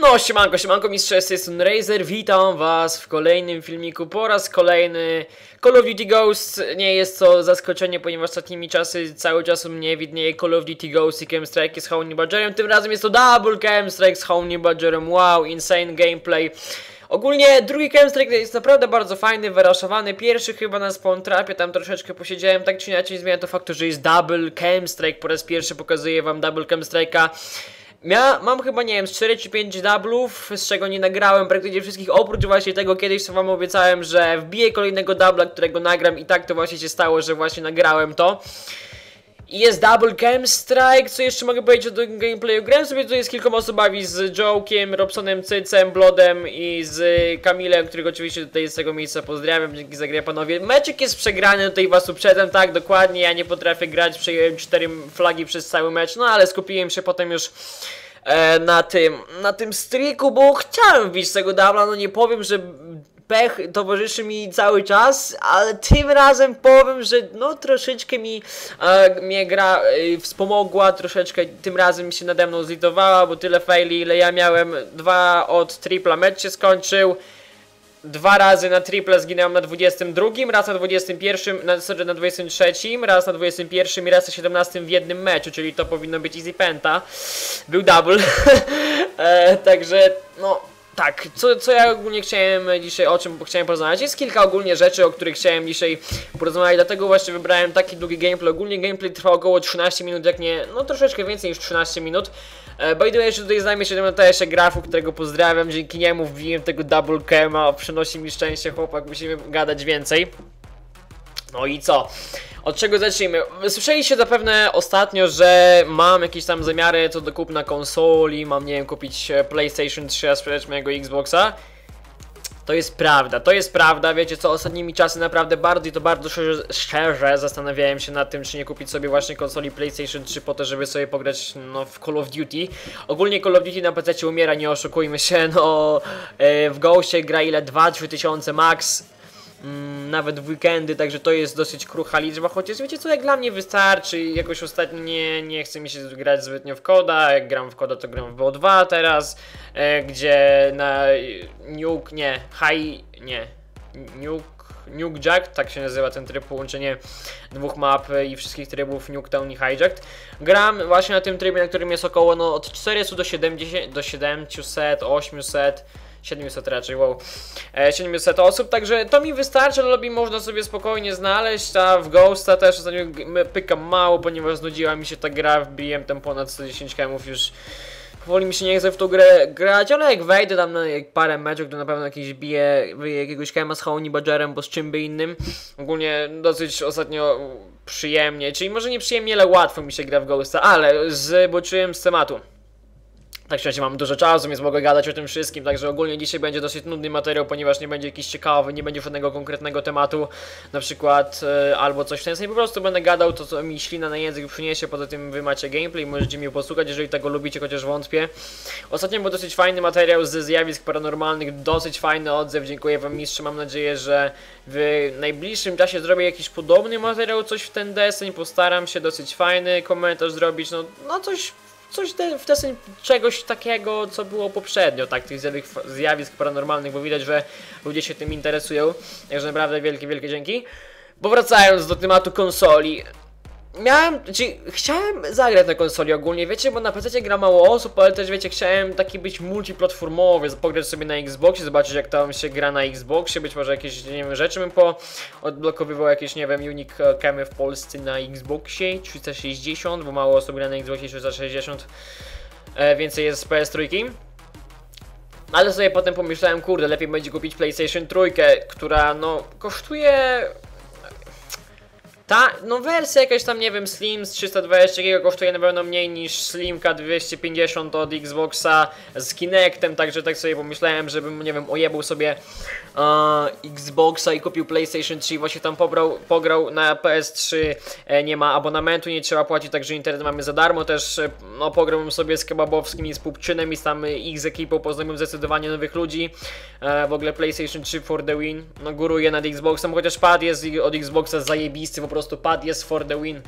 No, siemanko, siemanko mistrze, z Razer, witam was w kolejnym filmiku po raz kolejny Call of Duty Ghosts, nie jest to zaskoczenie, ponieważ ostatnimi czasy cały czas u mnie widnieje Call of Duty Ghosts i Cam Strike z Honey Badgerem, tym razem jest to Double Cam Strike z Honey Badgerem, wow, insane gameplay Ogólnie drugi Strike jest naprawdę bardzo fajny, wyraszowany. Pierwszy chyba na Spawn Trapie, tam troszeczkę posiedziałem, tak czy inaczej zmienia to faktu, że jest Double Cam Strike. Po raz pierwszy pokazuję wam Double Cam Strike'a. Mia mam chyba, nie wiem, z 4 czy 5 dublów, z czego nie nagrałem praktycznie wszystkich, oprócz właśnie tego kiedyś co wam obiecałem, że wbiję kolejnego dubla, którego nagram i tak to właśnie się stało, że właśnie nagrałem to. Jest Double Cam Strike, co jeszcze mogę powiedzieć o tym gameplayu? Grałem sobie tutaj z kilkoma osobami, z Joekiem, Robsonem Cycem, Blodem i z Kamilem, którego oczywiście tutaj z tego miejsca pozdrawiam, dzięki za grę panowie. Meczek jest przegrany, tutaj was uprzedzam, tak, dokładnie, ja nie potrafię grać, przejąłem 4 flagi przez cały mecz, no ale skupiłem się potem już e, na tym, na tym streaku, bo chciałem wbić z tego dubla, no nie powiem, że pech towarzyszy mi cały czas, ale tym razem powiem, że no troszeczkę mi e, mnie gra e, wspomogła, troszeczkę tym razem się nade mną zlitowała, bo tyle faili ile ja miałem, dwa od tripla mecz się skończył. Dwa razy na triple zginąłem na 22, raz na 21, na, sorry, na 23, raz na 21 i raz na 17 w jednym meczu, czyli to powinno być easy penta. Był double. e, także, no, tak, co, co ja ogólnie chciałem dzisiaj, o czym chciałem porozmawiać, jest kilka ogólnie rzeczy, o których chciałem dzisiaj porozmawiać, dlatego właśnie wybrałem taki długi gameplay, ogólnie gameplay trwa około 13 minut, jak nie, no troszeczkę więcej niż 13 minut. E, by jeszcze tutaj zajmie się jeszcze grafu, którego pozdrawiam, dzięki niemu wbiłem tego double cama, przynosi mi szczęście chłopak, musimy gadać więcej. No i co? Od czego zacznijmy? Słyszeliście zapewne ostatnio, że mam jakieś tam zamiary co do kupna konsoli, mam nie wiem kupić e, PlayStation 3, a sprzedać mojego Xboxa. To jest prawda, to jest prawda, wiecie co, ostatnimi czasy naprawdę bardzo i to bardzo szczerze, szczerze zastanawiałem się nad tym, czy nie kupić sobie właśnie konsoli PlayStation 3 po to, żeby sobie pograć no, w Call of Duty. Ogólnie Call of Duty na PC umiera, nie oszukujmy się, no e, w Ghostie gra ile 2-3 tysiące max, mm, nawet w weekendy, także to jest dosyć krucha liczba, chociaż wiecie co, jak dla mnie wystarczy, jakoś ostatnio nie, nie chce mi się grać zbytnio w koda, jak gram w koda to gram w BO2 teraz, e, gdzie na Nuke, nie, High, nie, Nuke Nuke Jack, tak się nazywa ten tryb, połączenie dwóch map i wszystkich trybów Nuketown i Hijacked. Gram właśnie na tym trybie, na którym jest około no, od 400 do 70, do 700, 800, 700 raczej, wow. E, 700 osób, także to mi wystarczy, lobby można sobie spokojnie znaleźć, a w Ghosta też ostatnio pykam mało, ponieważ znudziła mi się ta gra, wbiłem tam ponad 110 kmów już powoli mi się nie chce w tą grę grać, ale jak wejdę tam na parę meczów, to na pewno jakieś bije, bije jakiegoś kema z Honey Badgerem, bo z czym by innym. Ogólnie dosyć ostatnio przyjemnie, czyli może nie przyjemnie, ale łatwo mi się gra w Ghosta, ale zboczyłem z tematu. Tak szczerze mam dużo czasu, więc mogę gadać o tym wszystkim, także ogólnie dzisiaj będzie dosyć nudny materiał, ponieważ nie będzie jakiś ciekawy, nie będzie żadnego konkretnego tematu, na przykład e, albo coś w ten sposób, po prostu będę gadał to, co mi ślina na język przyniesie, poza tym wy macie gameplay, możecie mnie posłuchać, jeżeli tego lubicie, chociaż wątpię. Ostatnio był dosyć fajny materiał ze zjawisk paranormalnych, dosyć fajny odzew, dziękuję wam mistrzu, mam nadzieję, że w najbliższym czasie zrobię jakiś podobny materiał, coś w ten deseń, postaram się, dosyć fajny komentarz zrobić, no, no coś coś w deseń czegoś takiego, co było poprzednio, tak, tych zjawisk paranormalnych, bo widać, że ludzie się tym interesują. Także naprawdę wielkie, wielkie dzięki. Bo wracając do tematu konsoli, miałem, znaczy chciałem zagrać na konsoli ogólnie, wiecie, bo na PC gra mało osób, ale też wiecie, chciałem taki być multiplatformowy, pograć sobie na Xboxie, zobaczyć jak tam się gra na Xboxie, być może jakieś, nie wiem, rzeczy bym po odblokowywał jakieś, nie wiem, unique camy w Polsce na Xboxie 360, bo mało osób gra na Xboxie 360, e, więcej jest z PS3. Ale sobie potem pomyślałem, kurde, lepiej będzie kupić PlayStation 3, która no kosztuje ta, no wersja jakaś tam, nie wiem, Slim z 320 GB kosztuje na pewno mniej niż Slimka 250 od Xboxa z Kinectem, także tak sobie pomyślałem, żebym, nie wiem, ojebał sobie Xboxa i kupił PlayStation 3, właśnie tam pobrał, pograł na PS3, e, nie ma abonamentu, nie trzeba płacić, także internet mamy za darmo, też e, no pograłbym sobie z Kebabowskim i z Pupczynem i z tam ich z ekipą, poznałem zdecydowanie nowych ludzi, e, w ogóle PlayStation 3 for the win, no góruje nad Xboxem, chociaż pad jest od Xboxa zajebisty, po prostu pad jest for the win.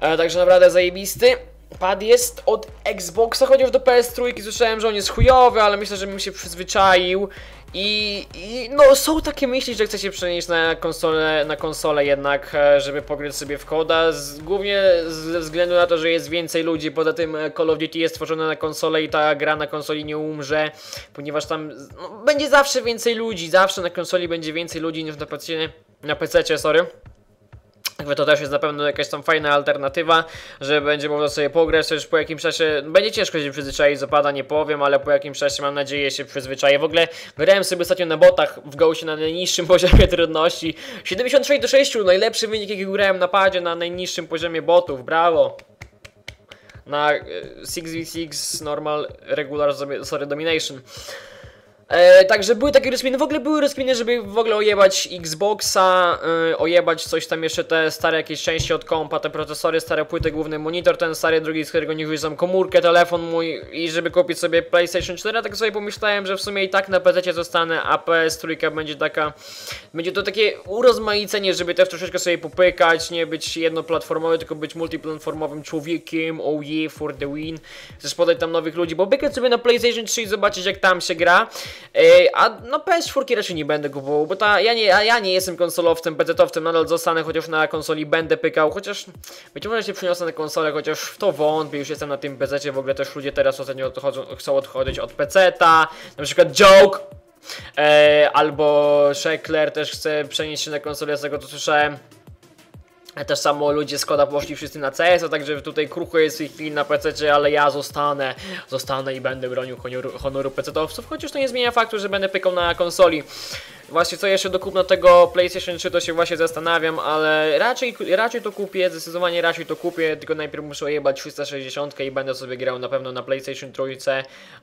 E, także naprawdę zajebisty. pad jest od Xboxa, chociaż do PS3 słyszałem, że on jest chujowy, ale myślę, że bym się przyzwyczaił. I, I no są takie myśli, że chce się przenieść na konsolę, na konsolę jednak, e, żeby pograć sobie w koda, z, głównie ze względu na to, że jest więcej ludzi, poza tym e, Call of Duty jest tworzone na konsolę i ta gra na konsoli nie umrze, ponieważ tam no, będzie zawsze więcej ludzi, zawsze na konsoli będzie więcej ludzi niż na PC, na PC, sorry. To też jest na pewno jakaś tam fajna alternatywa, że będzie można sobie pograć też po jakimś czasie. Będzie ciężko się przyzwyczaić, zapada nie powiem, ale po jakimś czasie mam nadzieję się przyzwyczaję. W ogóle grałem sobie ostatnio na botach w Ghoście na najniższym poziomie trudności. 76 do 6, najlepszy wynik jaki grałem na padzie na najniższym poziomie botów, brawo! Na 6v6 normal regular sorry domination. E, także były takie rozkminy, w ogóle były rozkminy, żeby w ogóle ojebać Xboxa, e, ojebać coś tam jeszcze te stare jakieś części od kompa, te procesory, stare płyty, główny monitor, ten stary drugi, z którego nie wyjrzam komórkę, telefon mój i żeby kupić sobie PlayStation 4, tak sobie pomyślałem, że w sumie i tak na PC zostanę, a PS3 będzie taka, będzie to takie urozmaicenie, żeby też troszeczkę sobie popykać, nie być jednoplatformowy, tylko być multiplatformowym człowiekiem, oh yeah, for the win, chcesz podać tam nowych ludzi, bo bykać sobie na PlayStation 3 i zobaczyć jak tam się gra, a no PS4 raczej nie będę kupował, bo ta, ja, nie, ja nie jestem konsolowcem, PC-owcem, nadal zostanę, chociaż na konsoli będę pykał, chociaż być może się przyniosę na konsolę, chociaż w to wątpię, już jestem na tym PC, w ogóle też ludzie teraz ostatnio odchodzą, chcą odchodzić od PC-ta, na przykład Joke, e, albo Shekler też chce przenieść się na konsolę, z tego co słyszałem. Też samo ludzie z Koda poszli wszyscy na CS, a także tutaj krucho jest ich chwili na PC, ale ja zostanę, zostanę i będę bronił honoru, honoru PC-owców, chociaż to nie zmienia faktu, że będę pykał na konsoli. Właśnie co jeszcze do kupna tego PlayStation 3 to się właśnie zastanawiam, ale raczej, raczej to kupię, zdecydowanie raczej to kupię, tylko najpierw muszę jebać 360 i będę sobie grał na pewno na PlayStation 3.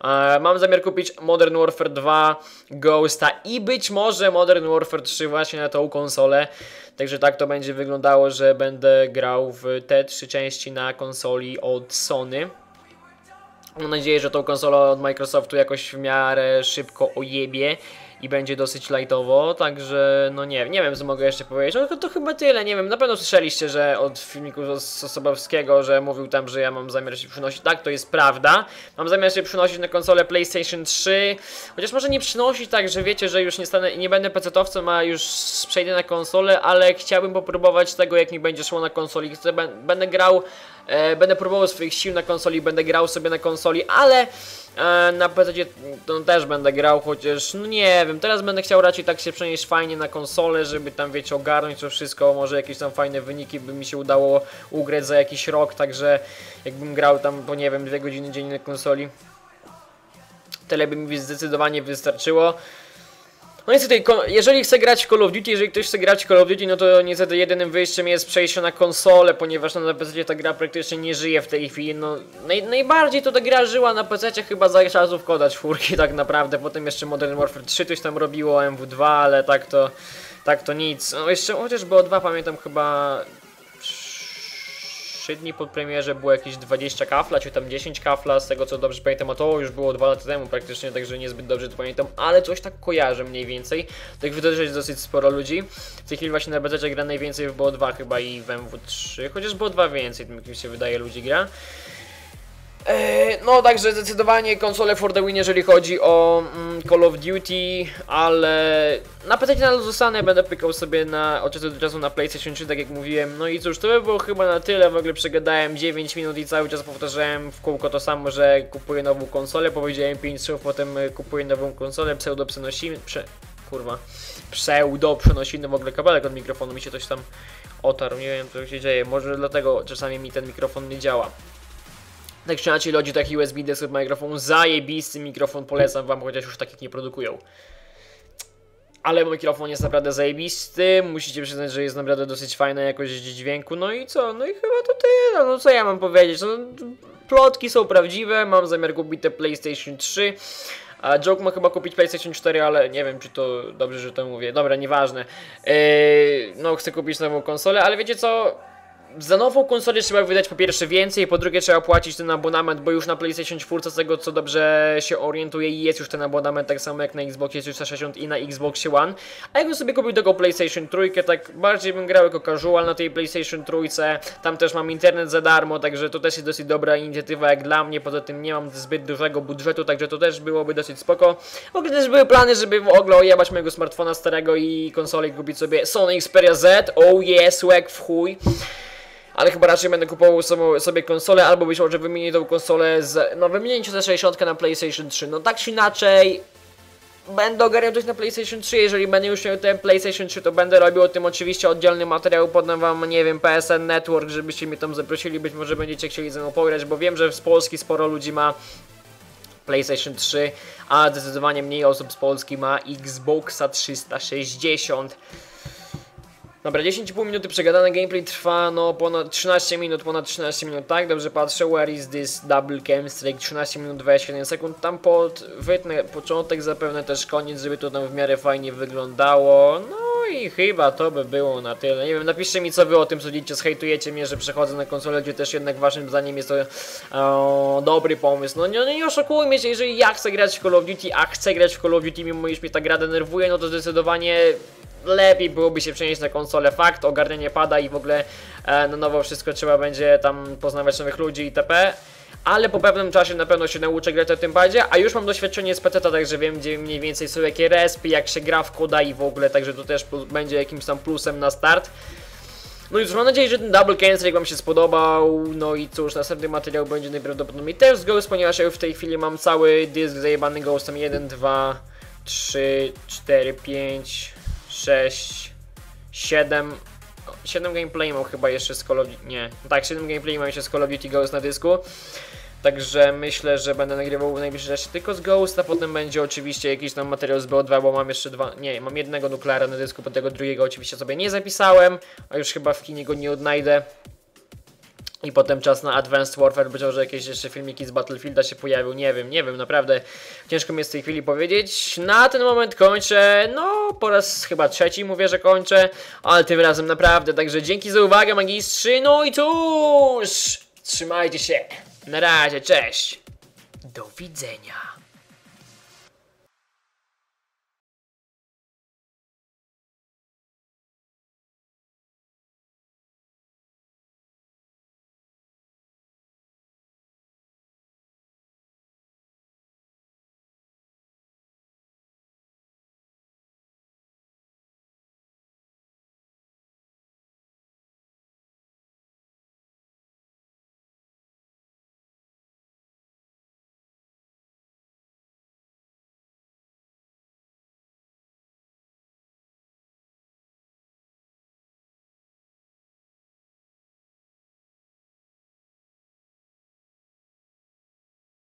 E, mam zamiar kupić Modern Warfare 2, Ghosta i być może Modern Warfare 3 właśnie na tą konsolę. Także tak to będzie wyglądało, że będę grał w te trzy części na konsoli od Sony. Mam nadzieję, że tą konsolę od Microsoftu jakoś w miarę szybko ojebie i będzie dosyć lightowo, także no nie, nie wiem co mogę jeszcze powiedzieć, no to, chyba tyle, nie wiem, na pewno słyszeliście, że od filmiku Osobowskiego, że mówił tam, że ja mam zamiar się przynosić, tak, to jest prawda, mam zamiar się przynosić na konsolę PlayStation 3, chociaż może nie przynosić tak, że wiecie, że już nie stanę, nie będę pecetowcem, a już przejdę na konsolę, ale chciałbym popróbować tego, jak mi będzie szło na konsoli, będę grał, będę próbował swoich sił na konsoli, będę grał sobie na konsoli, ale E, na PC też będę grał, chociaż no nie wiem, teraz będę chciał raczej tak się przenieść fajnie na konsolę, żeby tam wiecie ogarnąć to wszystko, może jakieś tam fajne wyniki by mi się udało ugrać za jakiś rok, także jakbym grał tam po nie wiem dwie godziny dziennie na konsoli, tyle by mi zdecydowanie wystarczyło. No niestety, jeżeli chcę grać w Call of Duty, jeżeli ktoś chce grać w Call of Duty, no to niestety jedynym wyjściem jest przejście na konsolę, ponieważ no, na PC ta gra praktycznie nie żyje w tej chwili. No, naj, najbardziej to ta gra żyła na PC chyba za czasów koda czwórki tak naprawdę. Potem jeszcze Modern Warfare 3 coś tam robiło, MW2, ale tak to, tak to nic. No jeszcze chociaż było dwa, pamiętam chyba 3 dni po premierze było jakieś 20 kafla, czy tam 10 kafla, z tego co dobrze pamiętam, a to już było 2 lata temu praktycznie, także niezbyt dobrze to pamiętam, ale coś tak kojarzę mniej więcej. Tak też jest dosyć sporo ludzi. W tej chwili właśnie na BZ gra najwięcej w BO2 chyba i w MW3, chociaż BO2 więcej, tym mi się wydaje ludzi gra. E, no, także zdecydowanie konsole for the win, jeżeli chodzi o mm, Call of Duty, ale na PC nadal zostanę, będę pykał sobie na, od czasu do czasu na PlayStation 3, tak jak mówiłem. No i cóż, to by było chyba na tyle, w ogóle przegadałem 9 minut i cały czas powtarzałem w kółko to samo, że kupuję nową konsolę, powiedziałem 5 słów, potem kupuję nową konsolę, pseudo przenosimy, prze, kurwa, pseudo przenosimy, w ogóle kabelek od mikrofonu mi się coś tam otarł, nie wiem co się dzieje, może dlatego czasami mi ten mikrofon nie działa. Tak czy inaczej, Logitech USB Desktop mikrofon, zajebisty mikrofon, polecam wam, chociaż już takich nie produkują. Ale mikrofon jest naprawdę zajebisty, musicie przyznać, że jest naprawdę dosyć fajna jakość dźwięku, no i co? No i chyba to tyle, no co ja mam powiedzieć, no, plotki są prawdziwe, mam zamiar kupić te PlayStation 3, a Joke ma chyba kupić PlayStation 4, ale nie wiem, czy to dobrze, że to mówię. Dobra, nieważne. Yy, no, chcę kupić nową konsolę, ale wiecie co? Za nową konsolę trzeba wydać po pierwsze więcej, po drugie trzeba płacić ten abonament, bo już na PlayStation 4 z tego co dobrze się orientuję jest już ten abonament tak samo jak na Xboxie 360 i na Xboxie One. A jakbym sobie kupił tego PlayStation 3, tak bardziej bym grał jako casual na tej PlayStation 3, tam też mam internet za darmo, także to też jest dosyć dobra inicjatywa jak dla mnie, poza tym nie mam zbyt dużego budżetu, także to też byłoby dosyć spoko. W ogóle też były plany, żeby w ogóle ojebać mojego smartfona starego i konsolę i kupić sobie Sony Xperia Z, oh yes, łek w chuj. Ale chyba raczej będę kupował sobie, sobie konsolę, albo być może wymienię tą konsolę z... No wymienić te 60 na PlayStation 3. No tak czy inaczej... Będę ogarniał coś na PlayStation 3, jeżeli będę już miał ten PlayStation 3, to będę robił o tym oczywiście oddzielny materiał, podam wam, nie wiem, PSN Network, żebyście mnie tam zaprosili, być może będziecie chcieli ze mną pograć, bo wiem, że z Polski sporo ludzi ma PlayStation 3, a zdecydowanie mniej osób z Polski ma Xboxa 360. Dobra, 10,5 minuty przegadane, gameplay trwa no ponad 13 minut, ponad 13 minut, tak? Dobrze patrzę, where is this double cam strike, 13 minut 27 sekund, tam pod, wytnę początek, zapewne też koniec, żeby to tam w miarę fajnie wyglądało, no i chyba to by było na tyle, nie wiem, napiszcie mi co wy o tym sądzicie, zhejtujecie mnie, że przechodzę na konsolę, gdzie też jednak waszym zdaniem jest to o, dobry pomysł, no nie, nie oszukujmy się, jeżeli ja chcę grać w Call of Duty, a chcę grać w Call of Duty, mimo iż mnie ta gra denerwuje, no to zdecydowanie lepiej byłoby się przenieść na konsolę. Fakt, ogarnianie pada i w ogóle e, na nowo wszystko trzeba będzie tam poznawać nowych ludzi itp. Ale po pewnym czasie na pewno się nauczę grać tym padzie, a już mam doświadczenie z PC, także wiem gdzie mniej więcej są jakie respy, jak się gra w koda i w ogóle, także to też będzie jakimś tam plusem na start. No i cóż, mam nadzieję, że ten Double Cancel Wam się spodobał, no i cóż, następny materiał będzie najprawdopodobniej też z Ghost, ponieważ ja już w tej chwili mam cały dysk zajebany Ghostem 1, 2, 3, 4, 5, 6, 7, 7 gameplay mam chyba jeszcze z Call of Duty, nie, tak, 7 gameplay mam jeszcze z Call of Duty Ghost na dysku. Także myślę, że będę nagrywał w najbliższym czasie tylko z Ghost, a potem będzie oczywiście jakiś tam materiał z BO2, bo mam jeszcze dwa, nie, mam jednego nukleara na dysku, bo tego drugiego oczywiście sobie nie zapisałem, a już chyba w kinie go nie odnajdę. I potem czas na Advanced Warfare, być może jakieś jeszcze filmiki z Battlefielda się pojawią, nie wiem, nie wiem, naprawdę ciężko mi jest w tej chwili powiedzieć. Na ten moment kończę, no po raz chyba trzeci mówię, że kończę, ale tym razem naprawdę, także dzięki za uwagę magistrzy, no i cóż, trzymajcie się, na razie, cześć, do widzenia.